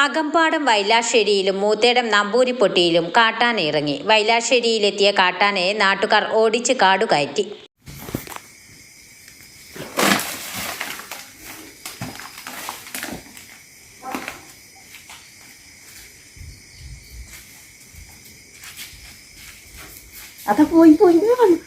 Akampadam വൈലാശ്ശേരിയിലും Moothedam നമ്പൂരിപ്പൊട്ടിയിലും കാട്ടാന ഇറങ്ങി വൈലാശ്ശേരിയിലെത്തിയ കാട്ടാനയെ നാട്ടുകാർ ഓടിച്ച് കാടുകയറ്റി. അതാ പോയി പോയി വന്നു.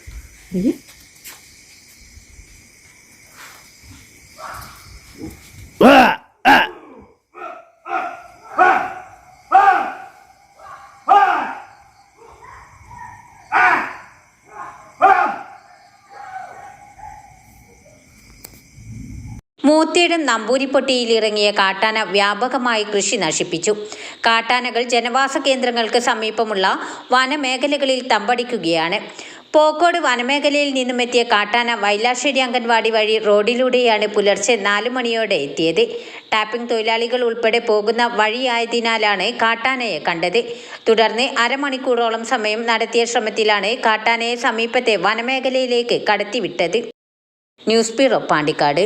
മൂത്തേടം നമ്പൂരിപ്പൊട്ടിയിൽ ഇറങ്ങിയ കാട്ടാന വ്യാപകമായി കൃഷി നശിപ്പിച്ചു. കാട്ടാനകൾ ജനവാസ കേന്ദ്രങ്ങൾക്ക് സമീപമുള്ള വനമേഖലകളിൽ തമ്പടിക്കുകയാണ്. പോക്കോട് വനമേഖലയിൽ നിന്നുമെത്തിയ കാട്ടാന വൈലാശ്ശേരി അംഗൻവാടി വഴി റോഡിലൂടെയാണ് പുലർച്ചെ നാലു മണിയോടെ എത്തിയത്. ടാപ്പിംഗ് തൊഴിലാളികൾ ഉൾപ്പെടെ പോകുന്ന വഴിയായതിനാലാണ് കാട്ടാനയെ കണ്ടത്. തുടർന്ന് അരമണിക്കൂറോളം സമയം നടത്തിയ ശ്രമത്തിലാണ് കാട്ടാനയെ സമീപത്തെ വനമേഖലയിലേക്ക് കടത്തിവിട്ടത്. News bureau Pandikkad.